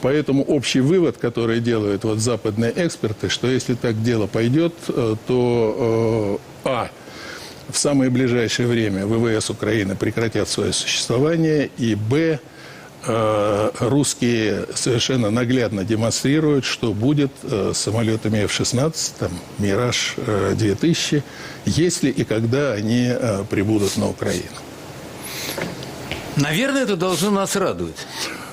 Поэтому общий вывод, который делают вот западные эксперты, что если так дело пойдет, э, то э, а в самое ближайшее время ВВС Украины прекратят свое существование, и б э, русские совершенно наглядно демонстрируют, что будет э, самолетами F-16, там, Мираж-2000, если и когда они э, прибудут на Украину. Наверное, это должно нас радовать.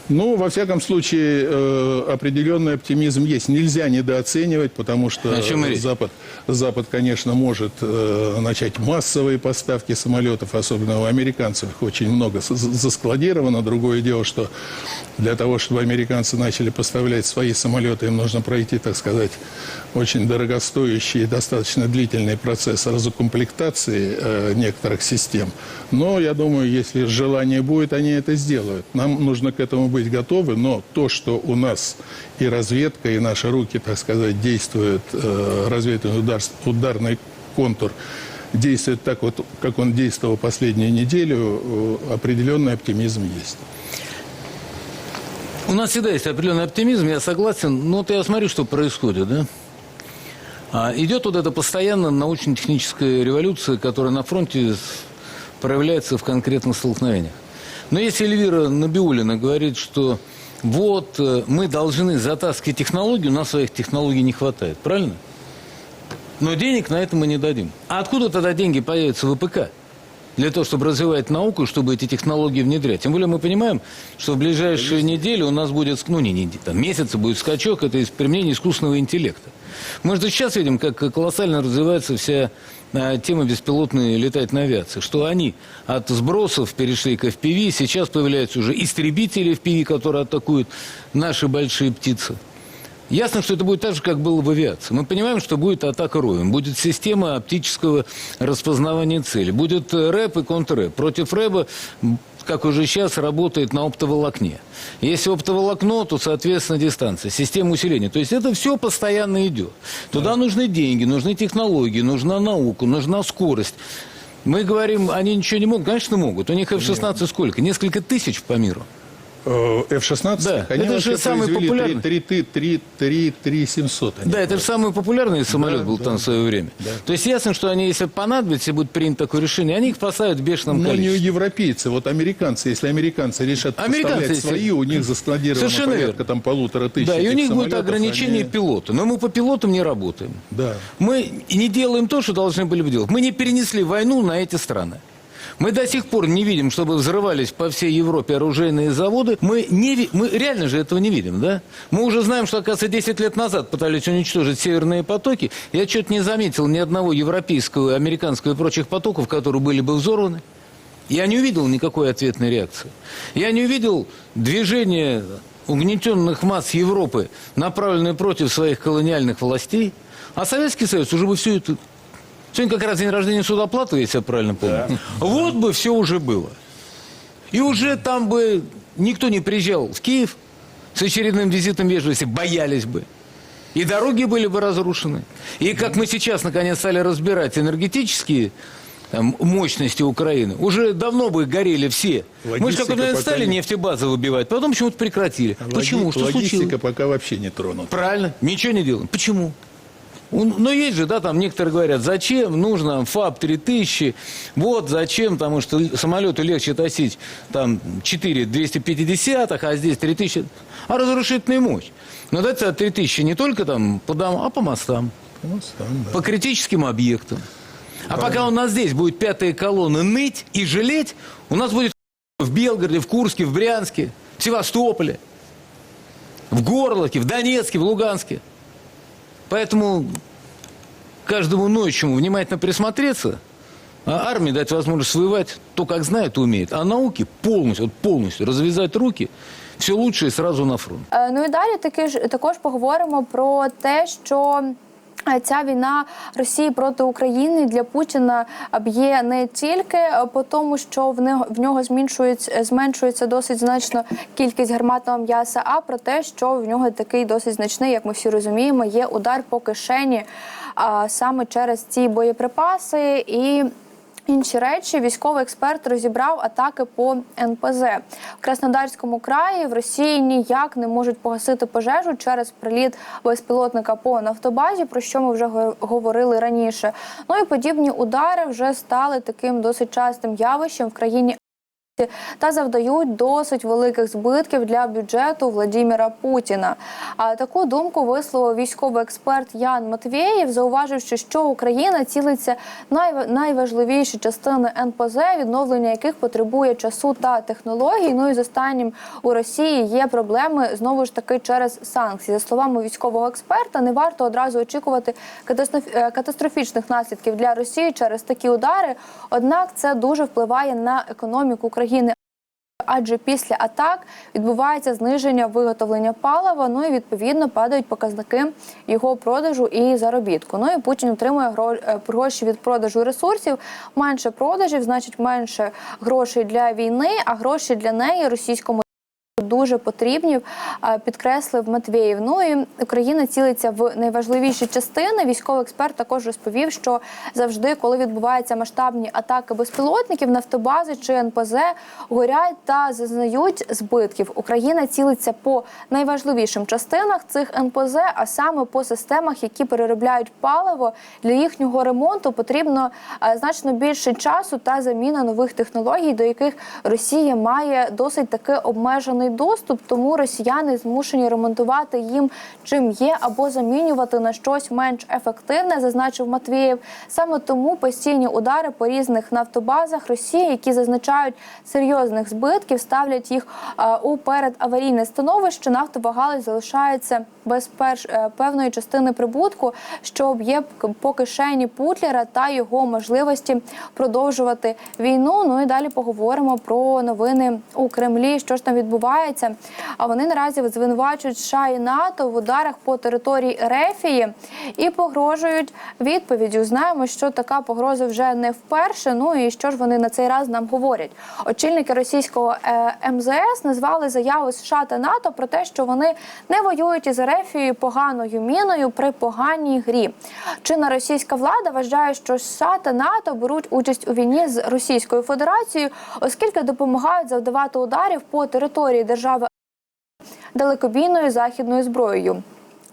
Ну, во всяком случае, э, определенный оптимизм есть. Нельзя недооценивать, потому что? Запад, Запад, конечно, может э, начать массовые поставки самолетов, особенно у американцев их очень много заскладировано. Другое дело, что для того, чтобы американцы начали поставлять свои самолеты, им нужно пройти, так сказать, очень дорогостоящий и достаточно длительный процесс разукомплектации э, некоторых систем. Но я думаю, если желание будет, они это сделают. Нам нужно к этому быть готовы, но то, что у нас и разведка, и наши руки, так сказать, действуют, э, разведывательный удар, ударный контур действует так вот, как он действовал последнюю неделю, э, определенный оптимизм есть. У нас всегда есть определенный оптимизм, я согласен. Но вот я смотрю, что происходит, да? А, идет вот эта постоянно научно-техническая революция, которая на фронте проявляется в конкретных столкновениях. Но если Эльвира Набиулина говорит, что вот э, мы должны затаскивать технологию, у нас своих технологий не хватает, правильно? Но денег на это мы не дадим. А откуда тогда деньги появятся в ВПК? Для того, чтобы развивать науку, и чтобы эти технологии внедрять. Тем более мы понимаем, что в ближайшие недели у нас будет, ну не недели, там месяцы будет скачок, это из применения искусственного интеллекта. Мы же сейчас видим, как колоссально развивается вся тема беспилотной летательной авиации. Что они от сбросов перешли к FPV, сейчас появляются уже истребители FPV, которые атакуют наши большие птицы. Ясно, что это будет так же, как было в авиации. Мы понимаем, что будет атака роем, будет система оптического распознавания цели, будет э, рэп и контррэп. Против рэба, как уже сейчас, работает на оптоволокне. Если оптоволокно, то, соответственно, дистанция, система усиления. То есть это все постоянно идет. Туда нужны деньги, нужны технологии, нужна наука, нужна скорость. Мы говорим, они ничего не могут. Конечно, могут. У них F-16 сколько? Несколько тысяч по миру. Э, F-16, Да, они это же самый популярный. 3, 3, 3, 3, 3 700. они Да, это же самый популярный самолет Да, был да, там в свое время. То есть ясно, что они, если понадобится, будет принято такое решение, они их поставят в бешеном Но не количестве. европейцы, вот американцы, если американцы решат Американцы, если- свои, у них заскладировано Совершенно порядка верно. там полутора тысяч Да, и у них будет ограничение они- пилота. Но мы по пилотам не работаем. Да. Мы не делаем то, что должны были бы делать. Мы не перенесли войну на эти страны. Мы до сих пор не видим, чтобы взрывались по всей Европе оружейные заводы. Мы, не, мы реально же этого не видим, да? Мы уже знаем, что, оказывается, 10 лет назад пытались уничтожить северные потоки. Я что-то не заметил ни одного европейского, американского и прочих потоков, которые были бы взорваны. Я не увидел никакой ответной реакции. Я не увидел движения угнетенных масс Европы, направленные против своих колониальных властей. А Советский Союз уже бы все это... Сегодня как раз день рождения Судоплатова, если я правильно помню. Вот бы все уже было. И уже там бы никто не приезжал в Киев с очередным визитом вежливости, боялись бы. И дороги были бы разрушены. И как мы сейчас наконец стали разбирать энергетические там, мощности Украины, уже давно бы горели все. мы же Логистика как момент пока стали не- нефтебазы выбивать, потом почему-то прекратили. Логи- Почему? Что Логистика случилось? пока вообще не тронута. Правильно, ничего не делаем. Почему? Но есть же, да, там некоторые говорят, зачем нужно ФАБ 3000, вот зачем, потому что самолету легче тащить там 4 250, а здесь 3000. А разрушительная мощь. Но дается 3000 не только там по домам, а по мостам, Ну, там, да. по критическим объектам. А пока у нас здесь будет пятая колонна ныть и жалеть, у нас будет в Белгороде, в Курске, в Брянске, в Севастополе, в Горлоке, в Донецке, в Луганске. Поэтому каждому ноющему внимательно присмотреться, а армии дать возможность воевать то, как знает и умеет, а науке полностью, вот полностью развязать руки, все лучшее сразу на фронт. Е, Ну і далі таки ж також поговоримо про те, що. Ця війна Росії проти України для Путіна б'є не тільки по тому, що в нього зменшується, зменшується досить значно кількість гарматного м'яса, а про те, що в нього такий досить значний, як ми всі розуміємо, є удар по кишені а, саме через ці боєприпаси. І Інші речі військовий експерт розібрав атаки по НПЗ в Краснодарському краї. В Росії ніяк не можуть погасити пожежу через приліт безпілотника по нафтобазі, про що ми вже говорили раніше. Ну і подібні удари вже стали таким досить частим явищем в країні та завдають досить великих збитків для бюджету Владіміра Путіна. А таку думку висловив військовий експерт Ян Матвєєв, зауваживши, що Україна цілиться найва- найважливіші частини НПЗ, відновлення яких потребує часу та технологій. Ну і з останнім у Росії є проблеми знову ж таки через санкції. За словами військового експерта, не варто одразу очікувати е, катастрофічних наслідків для Росії через такі удари. Однак це дуже впливає на економіку країни. Адже після атак відбувається зниження виготовлення палива, ну і відповідно падають показники його продажу і заробітку. Ну і Путін отримує е, гроші від продажу ресурсів. Менше продажів, значить менше грошей для війни, а гроші для неї російському дуже потрібні, е, підкреслив Матвєєв. Ну і Україна цілиться в найважливіші частини. Військовий експерт також розповів, що завжди, коли відбуваються масштабні атаки безпілотників, нафтобази чи НПЗ горять та зазнають збитків. Україна цілиться по найважливішим частинах цих НПЗ, а саме по системах, які переробляють паливо. Для їхнього ремонту потрібно е, значно більше часу та заміна нових технологій, до яких Росія має досить таки обмежений доступ. Тому росіяни змушені ремонтувати їм чим є, або замінювати на щось менш ефективне, зазначив Матвієв. Саме тому постійні удари по різних нафтобазах Росії, які зазначають серйозних збитків, ставлять їх е, у передаварійне становище. Нафтова галузь залишається без перш е, певної частини прибутку, що б'є к- по кишені Путлера та його можливості продовжувати війну. Ну і далі поговоримо про новини у Кремлі. Що ж там відбувається? А вони наразі звинувачують США і НАТО в ударах по території Рефії і погрожують відповіддю. Знаємо, що така погроза вже не вперше. Ну і що ж вони на цей раз нам говорять? Очільники російського е, МЗС назвали заяву США та НАТО про те, що вони не воюють із Рефією поганою міною при поганій грі. Чинна російська влада вважає, що США та НАТО беруть участь у війні з Російською Федерацією, оскільки допомагають завдавати ударів по території держави далекобійною західною зброєю.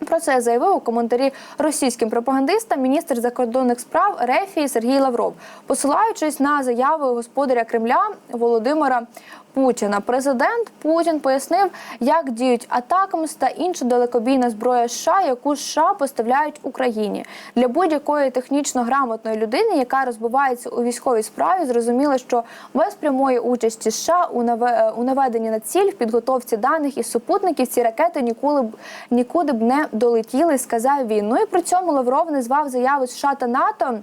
Про це заявив у коментарі російським пропагандистам міністр закордонних справ Рефії Сергій Лавров, посилаючись на заяви господаря Кремля Володимира Путіна. Президент Путін пояснив, як діють атакамс та інша далекобійна зброя США, яку США поставляють Україні для будь-якої технічно грамотної людини, яка розбивається у військовій справі. Зрозуміло, що без прямої участі США у у наведенні на ціль в підготовці даних із супутників ці ракети ніколи б нікуди б не долетіли, сказав він. Ну і при цьому Лавров назвав заяви США та НАТО.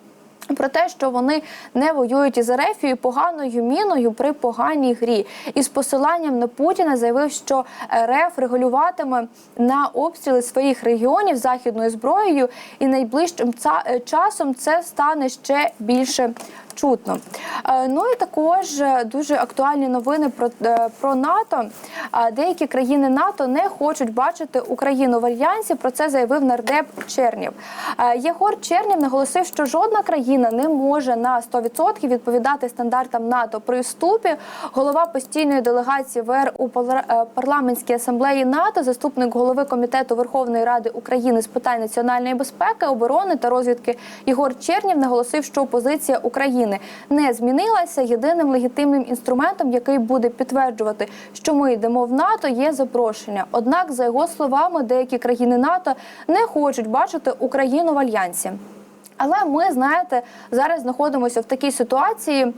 Про те, що вони не воюють із Ерефією поганою міною при поганій грі, і з посиланням на Путіна заявив, що РФ регулюватиме на обстріли своїх регіонів західною зброєю, і найближчим е, часом це стане ще більше чутно. Е, Ну і також е, дуже актуальні новини про, е, про НАТО. Деякі країни НАТО не хочуть бачити Україну в альянсі. Про це заявив нардеп Чернів. Єгор Чернів наголосив, що жодна країна не може на 100% відповідати стандартам НАТО при вступі. Голова постійної делегації ВР у парламентській асамблеї НАТО, заступник голови комітету Верховної Ради України з питань національної безпеки, оборони та розвідки Єгор Чернів наголосив, що позиція України не змінилася. Єдиним легітимним інструментом, який буде підтверджувати, що ми йдемо в НАТО, є запрошення. Однак, за його словами, деякі країни НАТО не хочуть бачити Україну в альянсі. Але ми знаєте, зараз знаходимося в такій ситуації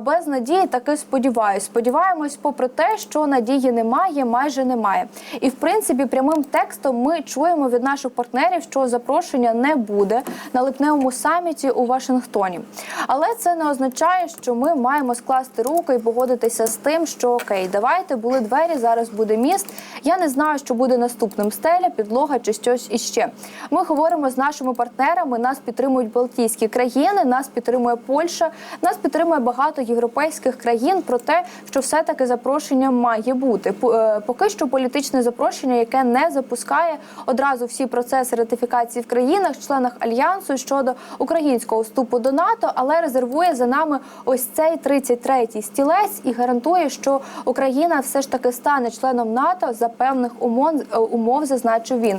без надії. Таки сподіваюсь. Сподіваємось, попри те, що надії немає, майже немає. І в принципі, прямим текстом ми чуємо від наших партнерів, що запрошення не буде на липневому саміті у Вашингтоні. Але це не означає, що ми маємо скласти руки і погодитися з тим, що окей, давайте були двері, зараз буде міст. Я не знаю, що буде наступним стеля, підлога чи щось іще. Ми говоримо з нашими партнерами. Нас підтримують Балтійські країни, нас підтримує Польща, нас підтримує багато європейських країн про те, що все-таки запрошення має бути. Е, Поки що політичне запрошення, яке не запускає одразу всі процеси ратифікації в країнах-членах альянсу щодо українського вступу до НАТО, але резервує за нами ось цей 33-й стілець і гарантує, що Україна все ж таки стане членом НАТО за певних умов, е, умов зазначив він.